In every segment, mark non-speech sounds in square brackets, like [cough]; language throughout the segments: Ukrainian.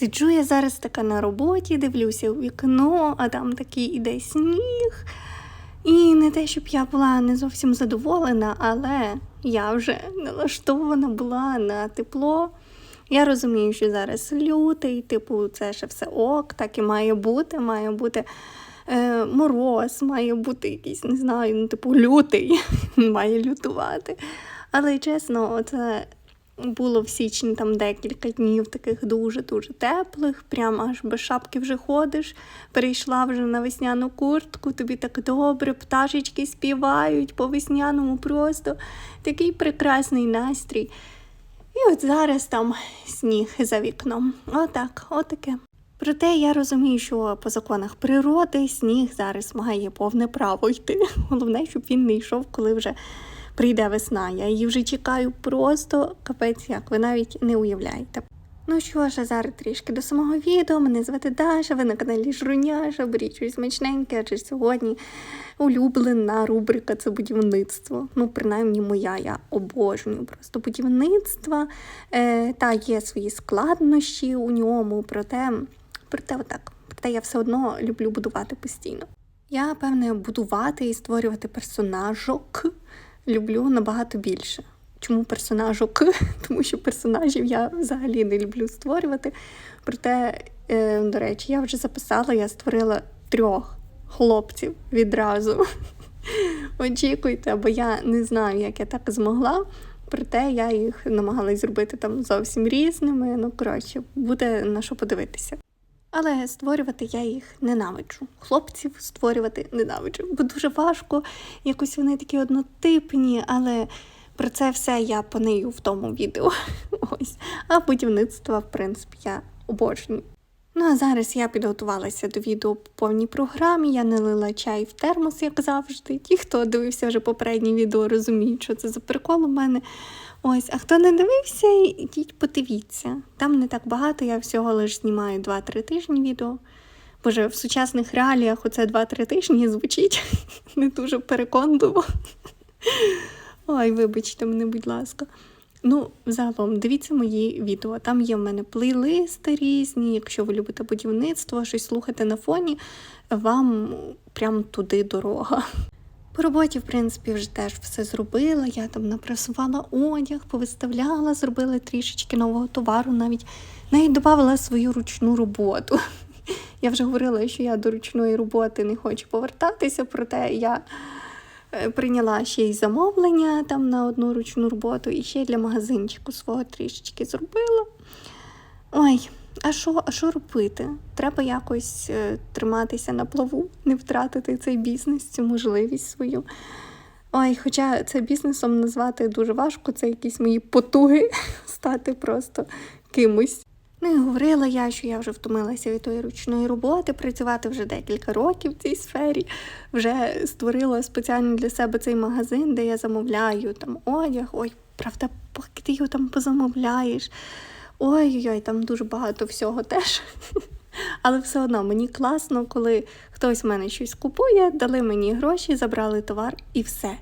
Сиджу я зараз така на роботі, дивлюся у вікно, а там такий іде сніг. І не те, щоб я була не зовсім задоволена, але я вже налаштована була на тепло. Я розумію, що зараз лютий, типу, це ще все ок, так і має бути. Має бути е, мороз, має бути якийсь, не знаю, ну, типу, лютий, [laughs] має лютувати. Але чесно, це було в січні там декілька днів таких дуже-дуже теплих, прям аж без шапки вже ходиш, перейшла вже на весняну куртку, тобі так добре, пташечки співають по весняному просто такий прекрасний настрій. І от зараз там сніг за вікном. Отак, отаке. Проте я розумію, що по законах природи сніг зараз має повне право йти. Головне, щоб він не йшов, коли вже прийде весна. Я її вже чекаю просто капець, як ви навіть не уявляєте. Ну що ж, а зараз трішки до самого відео. Мене звати Даша, ви на каналі Жруняша, беріть щось смачненьке, адже сьогодні улюблена рубрика це будівництво. Ну, принаймні моя, я обожнюю просто будівництво. Е, Та є свої складнощі у ньому, проте, проте отак. Проте я все одно люблю будувати постійно. Я, певне, будувати і створювати персонажок люблю набагато більше. Чому персонажок? [laughs] Тому що персонажів я взагалі не люблю створювати. Проте, е, до речі, я вже записала, я створила трьох хлопців відразу. [laughs] Очікуйте, бо я не знаю, як я так змогла. Проте я їх намагалась зробити там зовсім різними. Ну, коротше, буде на що подивитися. Але створювати я їх ненавиджу. Хлопців створювати ненавиджу, бо дуже важко. Якось вони такі однотипні, але про це все я понею в тому відео. [laughs] Ось. А будівництво, в принципі, я обожнюю. Ну а зараз я підготувалася до відео по повній програмі. Я налила чай в термос, як завжди. Ті, хто дивився вже попереднє відео, розуміють, що це за прикол у мене. Ось, а хто не дивився, ідіть подивіться. Там не так багато, я всього лише знімаю 2-3 тижні відео. Боже, в сучасних реаліях оце 2-3 тижні звучить [laughs] не дуже переконливо. Ой, вибачте мене, будь ласка. Ну, загалом, дивіться мої відео. Там є в мене плейлисти різні. Якщо ви любите будівництво, щось слухати на фоні, вам прям туди дорога. По роботі, в принципі, вже теж все зробила. Я там напрасувала одяг, повиставляла, зробила трішечки нового товару, навіть навіть додавала свою ручну роботу. Я вже говорила, що я до ручної роботи не хочу повертатися, проте я прийняла ще й замовлення там на одну ручну роботу і ще й для магазинчику свого трішечки зробила. Ой, а що а що робити? Треба якось е, триматися на плаву, не втратити цей бізнес, цю можливість свою. Ой, хоча це бізнесом назвати дуже важко, це якісь мої потуги [laughs] стати просто кимось. Ну і говорила я, що я вже втомилася від тої ручної роботи, працювати вже декілька років в цій сфері. Вже створила спеціально для себе цей магазин, де я замовляю там одяг. Ой, правда, поки ти його там позамовляєш. Ой-ой-ой, там дуже багато всього теж. [laughs] Але все одно мені класно, коли хтось в мене щось купує, дали мені гроші, забрали товар і все.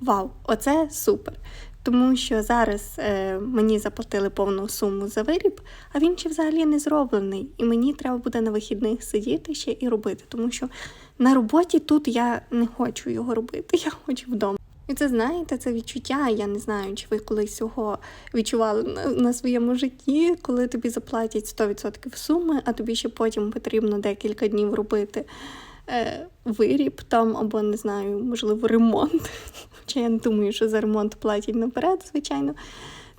Вау, оце супер. Тому що зараз е, мені заплатили повну суму за виріб, а він ще взагалі не зроблений. І мені треба буде на вихідних сидіти ще і робити. Тому що на роботі тут я не хочу його робити, [laughs] я хочу вдома. І це знаєте, це відчуття. Я не знаю, чи ви колись його відчували на, на своєму житті, коли тобі заплатять 100% суми, а тобі ще потім потрібно декілька днів робити виріб там, або не знаю, можливо, ремонт. Хоча я не думаю, що за ремонт платять наперед, звичайно.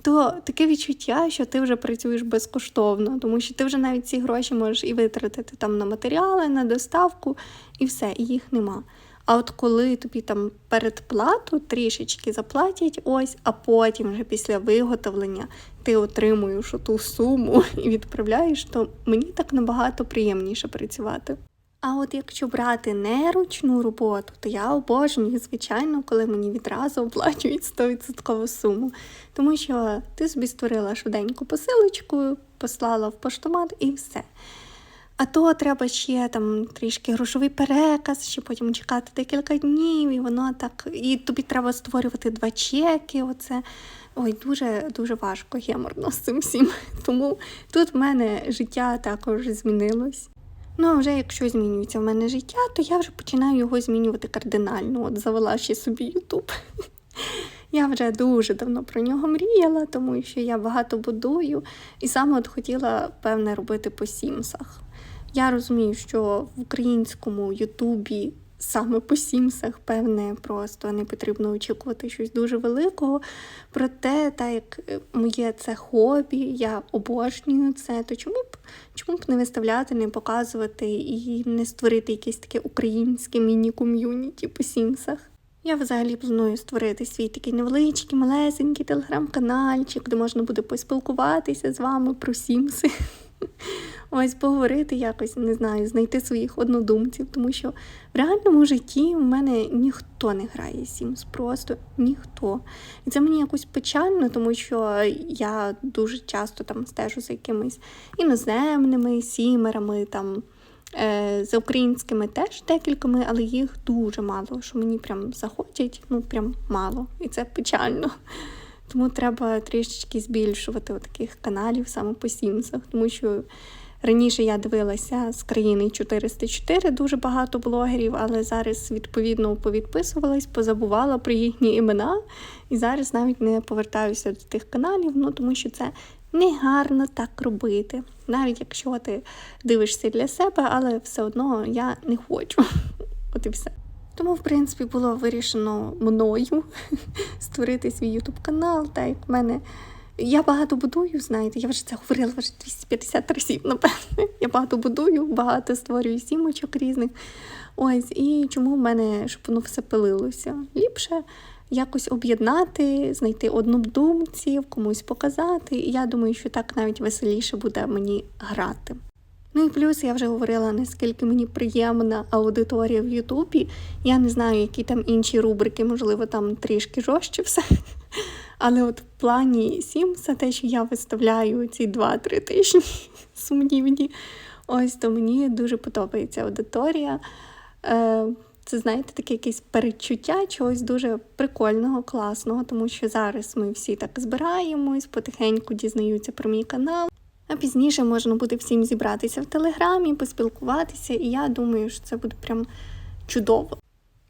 То таке відчуття, що ти вже працюєш безкоштовно, тому що ти вже навіть ці гроші можеш і витратити там на матеріали, на доставку, і все, і їх нема. А от коли тобі там передплату трішечки заплатять ось, а потім вже після виготовлення ти отримуєш ту суму і відправляєш, то мені так набагато приємніше працювати. А от якщо брати не ручну роботу, то я обожнюю, звичайно, коли мені відразу оплачують 100% суму. Тому що ти собі створила швиденьку посилочку, послала в поштомат і все. А то треба ще там трішки грошовий переказ, ще потім чекати декілька днів, і воно так. І тобі треба створювати два чеки. Оце Ой, дуже дуже важко геморно з цим всім. [laughs] Тому тут в мене життя також змінилось. Ну, а вже якщо змінюється в мене життя, то я вже починаю його змінювати кардинально. От завела ще собі Ютуб. [laughs] Я вже дуже давно про нього мріяла, тому що я багато будую і саме от хотіла певне робити по сімсах. Я розумію, що в українському Ютубі саме по сімсах, певне, просто не потрібно очікувати щось дуже великого. Проте, так як моє це хобі, я обожнюю це, то чому б чому б не виставляти, не показувати і не створити якесь таке українське міні-ком'юніті по сімсах? Я взагалі планую створити свій такий невеличкий, малесенький телеграм-канальчик, де можна буде поспілкуватися з вами про сімси. Ось поговорити якось, не знаю, знайти своїх однодумців, тому що в реальному житті в мене ніхто не грає Sims, просто ніхто. І це мені якось печально, тому що я дуже часто там стежу за якимись іноземними сімерами, там е, за українськими теж декількома, але їх дуже мало, що мені прям заходять, ну прям мало. І це печально. Тому треба трішечки збільшувати таких каналів саме по Сімсах, тому що раніше я дивилася з країни 404 дуже багато блогерів, але зараз відповідно повідписувалась, позабувала про їхні імена. І зараз навіть не повертаюся до тих каналів, ну тому що це не гарно так робити. Навіть якщо ти дивишся для себе, але все одно я не хочу. [laughs] От і все. Тому, в принципі, було вирішено мною [laughs] створити свій ютуб канал. Так як в мене я багато будую, знаєте, я вже це говорила вже 250 разів, напевне. Я багато будую, багато створюю сімочок різних. Ось, і чому в мене, щоб воно все пилилося? Ліпше якось об'єднати, знайти однодумців, комусь показати. І я думаю, що так навіть веселіше буде мені грати. Ну і плюс я вже говорила, наскільки мені приємна аудиторія в Ютубі. Я не знаю, які там інші рубрики, можливо, там трішки жорстче все. Але от в плані Сімса, те, що я виставляю ці 2-3 тижні [laughs] сумнівні, ось то мені дуже подобається аудиторія. Е, це, знаєте, таке якесь передчуття чогось дуже прикольного, класного, тому що зараз ми всі так збираємось, потихеньку дізнаються про мій канал. А пізніше можна буде всім зібратися в телеграмі, поспілкуватися, і я думаю, що це буде прям чудово.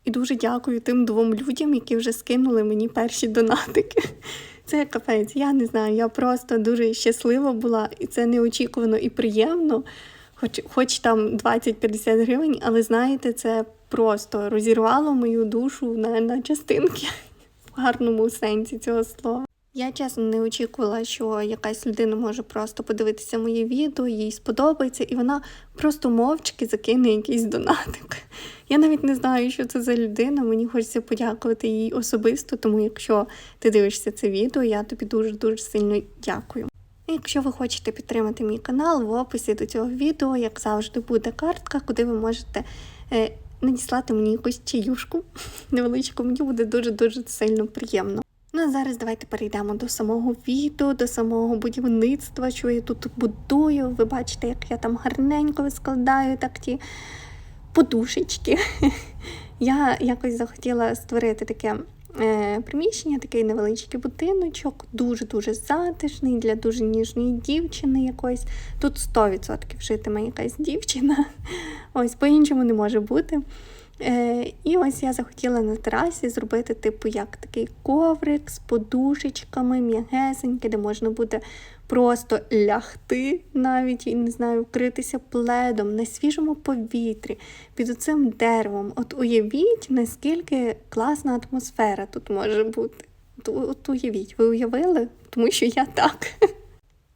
І дуже дякую тим двом людям, які вже скинули мені перші донатики. [laughs] Це капець, я не знаю, я просто дуже щаслива була, і це неочікувано і приємно, хоч хоч там 20-50 гривень, але знаєте, це просто розірвало мою душу на, на частинки [laughs] в гарному сенсі цього слова. Я чесно не очікувала, що якась людина може просто подивитися моє відео, їй сподобається, і вона просто мовчки закине якийсь донатик. Я навіть не знаю, що це за людина. Мені хочеться подякувати їй особисто, тому якщо ти дивишся це відео, я тобі дуже-дуже сильно дякую. Якщо ви хочете підтримати мій канал, в описі до цього відео, як завжди, буде картка, куди ви можете е, надіслати мені якусь чаюшку [laughs] невеличку. Мені буде дуже-дуже сильно приємно. Ну а зараз давайте перейдемо до самого відео, до самого будівництва, що я тут будую. Ви бачите, як я там гарненько складаю так ті подушечки. [laughs] Я якось захотіла створити таке е, приміщення, такий невеличкий будиночок, дуже-дуже затишний для дуже ніжної дівчини якоїсь. Тут 100% житиме якась дівчина. [laughs] Ось по-іншому не може бути. Е, І ось я захотіла на терасі зробити, типу, як такий коврик з подушечками, м'ягесенький, де можна буде просто лягти, навіть і не знаю, вкритися пледом на свіжому повітрі під оцим деревом. От уявіть, наскільки класна атмосфера тут може бути. От уявіть, ви уявили? Тому що я так.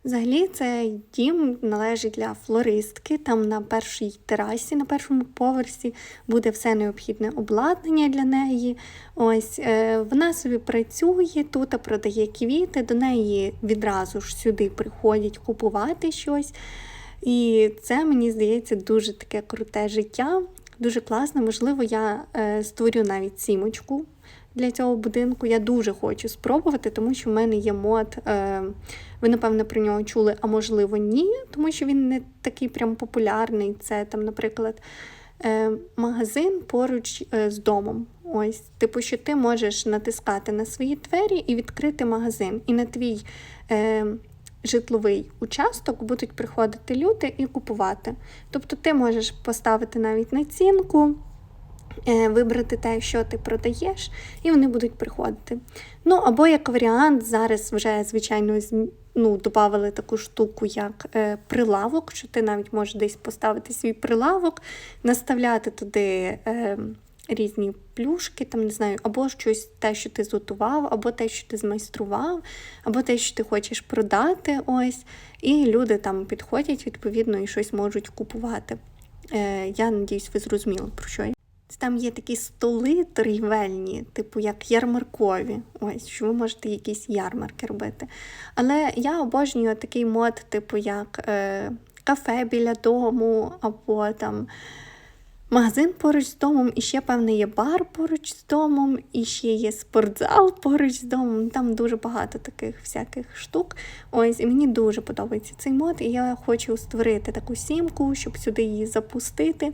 Взагалі, цей дім належить для флористки. Там на першій терасі, на першому поверсі буде все необхідне обладнання для неї. Ось е, Вона собі працює тут, продає квіти, до неї відразу ж сюди приходять купувати щось. І це, мені здається, дуже таке круте життя, дуже класно. Можливо, я е, створю навіть сімочку для цього будинку. Я дуже хочу спробувати, тому що в мене є мод. Е, ви, напевно, про нього чули, а можливо, ні, тому що він не такий прям популярний. Це там, наприклад, е, магазин поруч е, з домом. Ось, типу, що ти можеш натискати на свої двері і відкрити магазин. І на твій е, житловий участок будуть приходити люди і купувати. Тобто ти можеш поставити навіть націнку, вибрати те, що ти продаєш, і вони будуть приходити. Ну, або як варіант, зараз вже, звичайно, ну, додали таку штуку, як е, прилавок, що ти навіть можеш десь поставити свій прилавок, наставляти туди. Е, Різні плюшки, там не знаю, або щось те, що ти зготував, або те, що ти змайстрував, або те, що ти хочеш продати. Ось, і люди там підходять відповідно і щось можуть купувати. Е, я надіюсь, ви зрозуміли про що я. Там є такі столи торгівельні, типу як ярмаркові. Ось, що ви можете якісь ярмарки робити. Але я обожнюю такий мод, типу як е, кафе біля дому, або там магазин поруч з домом, і ще, певне, є бар поруч з домом, і ще є спортзал поруч з домом. Там дуже багато таких всяких штук. Ось, і мені дуже подобається цей мод, і я хочу створити таку сімку, щоб сюди її запустити.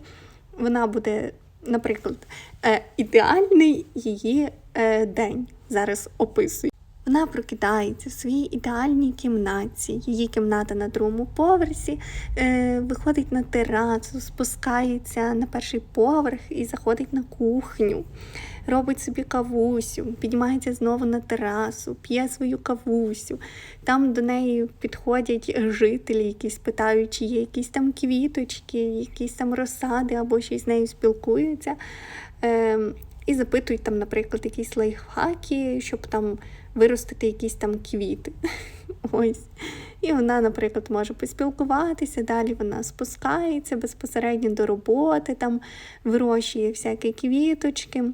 Вона буде, наприклад, е, ідеальний її е, день. Зараз описую. Вона прокидається в своїй ідеальній кімнаті. Її кімната на другому поверсі, е, виходить на терасу, спускається на перший поверх і заходить на кухню, робить собі кавусю, піднімається знову на терасу, п'є свою кавусю. Там до неї підходять жителі, якісь питають, чи є якісь там квіточки, якісь там розсади або щось з нею спілкуються. Е, і запитують там, наприклад, якісь лайфхаки, щоб там виростити якісь там квіти. [laughs] Ось. І вона, наприклад, може поспілкуватися, далі вона спускається безпосередньо до роботи, там вирощує всякі квіточки.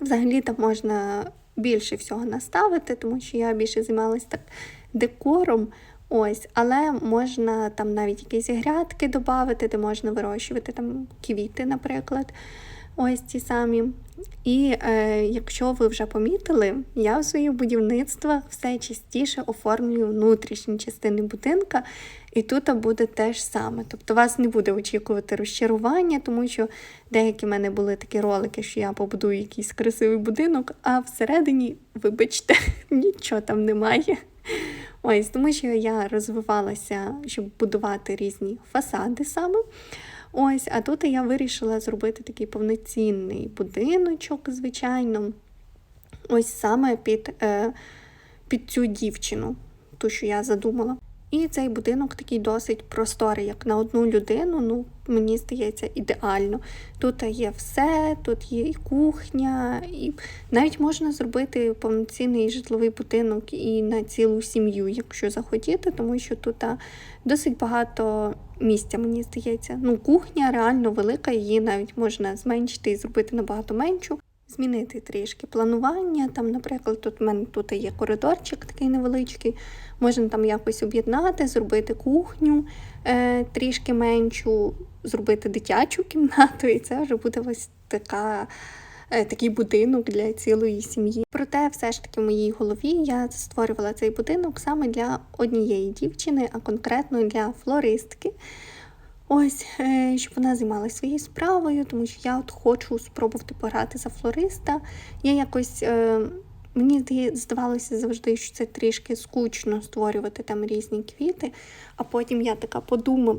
Взагалі там можна більше всього наставити, тому що я більше займалася так декором. Ось, але можна там навіть якісь грядки додати, де можна вирощувати там квіти, наприклад. Ось ті самі. І е, якщо ви вже помітили, я в своїх будівництвах все частіше оформлюю внутрішні частини будинка, і тут буде те ж саме. Тобто вас не буде очікувати розчарування, тому що деякі в мене були такі ролики, що я побудую якийсь красивий будинок, а всередині, вибачте, [laughs] нічого там немає. Ось, тому що я розвивалася, щоб будувати різні фасади саме. Ось, а тут я вирішила зробити такий повноцінний будиночок, звичайно. Ось саме під, е, під цю дівчину, ту, що я задумала. І цей будинок такий досить просторий, як на одну людину. Ну, мені здається, ідеально. Тут є все, тут є і кухня, і навіть можна зробити повноцінний житловий будинок і на цілу сім'ю, якщо захотіти, тому що тут досить багато місця, мені здається. Ну, кухня реально велика, її навіть можна зменшити і зробити набагато меншу. Змінити трішки планування. Там, наприклад, тут в мене тут є коридорчик такий невеличкий. Можна там якось об'єднати, зробити кухню е, трішки меншу, зробити дитячу кімнату, і це вже буде ось така. е, Такий будинок для цілої сім'ї. Проте, все ж таки, в моїй голові я створювала цей будинок саме для однієї дівчини, а конкретно для флористки. Ось, е, щоб вона займалася своєю справою, тому що я от хочу спробувати пограти за флориста. Я якось. е, Мені здавалося завжди, що це трішки скучно створювати там різні квіти, а потім я така подумала,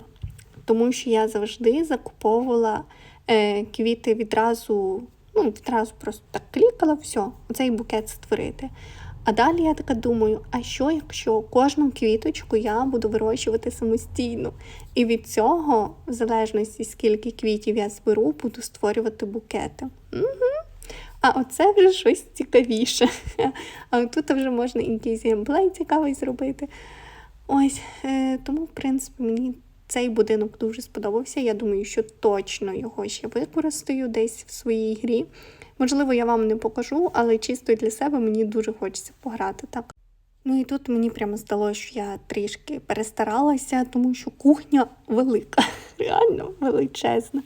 тому що я завжди закуповувала е, квіти відразу, ну, відразу просто так клікала, все, цей букет створити. А далі я така думаю: а що, якщо кожну квіточку я буду вирощувати самостійно? І від цього, в залежності скільки квітів я зберу, буду створювати букети. Угу. А оце вже щось цікавіше. [laughs] А тут вже можна якийсь геймплей цікавий зробити. Ось, е, тому, в принципі, мені цей будинок дуже сподобався. Я думаю, що точно його ще використаю десь в своїй грі. Можливо, я вам не покажу, але чисто для себе мені дуже хочеться пограти так. Ну і тут мені прямо здалося, що я трішки перестаралася, тому що кухня велика, [laughs] реально величезна.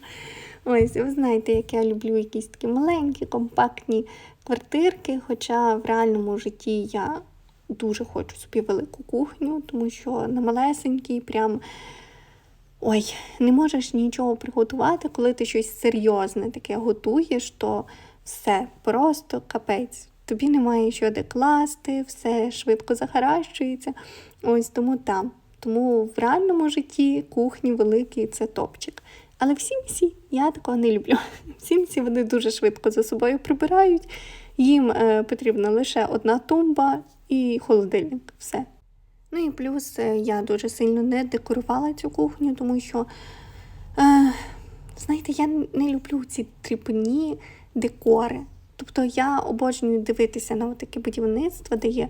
Ось, ви знаєте, як я люблю якісь такі маленькі, компактні квартирки, хоча в реальному житті я дуже хочу собі велику кухню, тому що на малесенькій прям ой, не можеш нічого приготувати, коли ти щось серйозне таке готуєш, то все просто капець. Тобі немає що де класти, все швидко захаращується. Ось тому там. Тому в реальному житті кухні великі це топчик. Але всі всі я такого не люблю. Всі всі вони дуже швидко за собою прибирають. Їм е, потрібна лише одна тумба і холодильник. Все. Ну і плюс е, я дуже сильно не декорувала цю кухню, тому що, е, знаєте, я не люблю ці тріпні декори. Тобто я обожнюю дивитися на таке будівництво, де є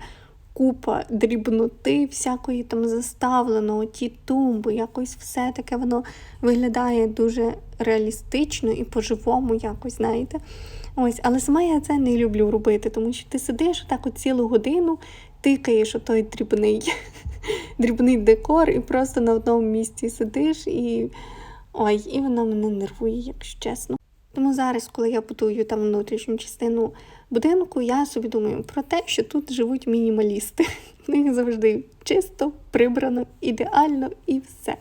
купа дрібноти, всякої там заставлено, ті тумби, якось все таке воно виглядає дуже реалістично і по-живому, якось, знаєте. Ось, але сама я це не люблю робити, тому що ти сидиш так цілу годину, тикаєш отой дрібний, [laughs] дрібний декор, і просто на одному місці сидиш, і ой, і вона мене нервує, якщо чесно. Тому зараз, коли я будую там внутрішню частину будинку, я собі думаю про те, що тут живуть мінімалісти. [laughs] В них завжди чисто, прибрано, ідеально і все.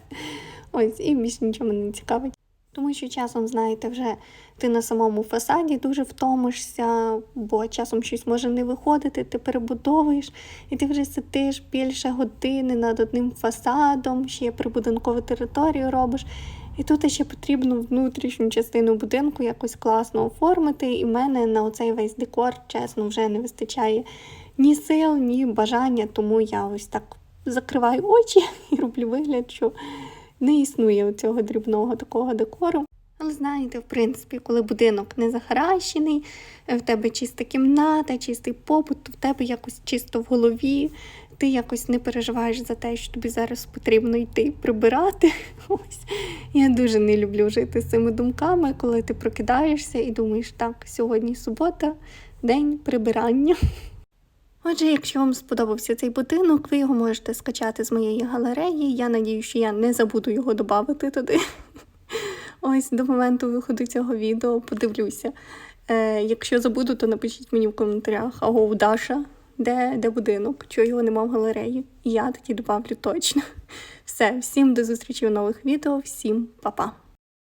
Ось, і більше нічого мене не цікавить. Тому що часом, знаєте, вже ти на самому фасаді дуже втомишся, бо часом щось може не виходити, ти перебудовуєш, і ти вже сидиш більше години над одним фасадом, ще прибудинкову територію робиш. І тут ще потрібно внутрішню частину будинку якось класно оформити. І в мене на оцей весь декор, чесно, вже не вистачає ні сил, ні бажання, тому я ось так закриваю очі [laughs] і роблю вигляд, що не існує цього дрібного такого декору. Але знаєте, в принципі, коли будинок не захаращений, в тебе чиста кімната, чистий побут, то в тебе якось чисто в голові, ти якось не переживаєш за те, що тобі зараз потрібно йти прибирати. [laughs] Ось я дуже не люблю жити з цими думками, коли ти прокидаєшся і думаєш, так, сьогодні субота, день прибирання. [laughs] Отже, якщо вам сподобався цей будинок, ви його можете скачати з моєї галереї. Я надію, що я не забуду його додати туди. [laughs] Ось до моменту виходу цього відео подивлюся. Е, Якщо забуду, то напишіть мені в коментарях, аго, Даша, де, де будинок, чого його нема в галереї. І я тоді добавлю точно. [laughs] Все, всім до зустрічі в нових відео, всім па-па!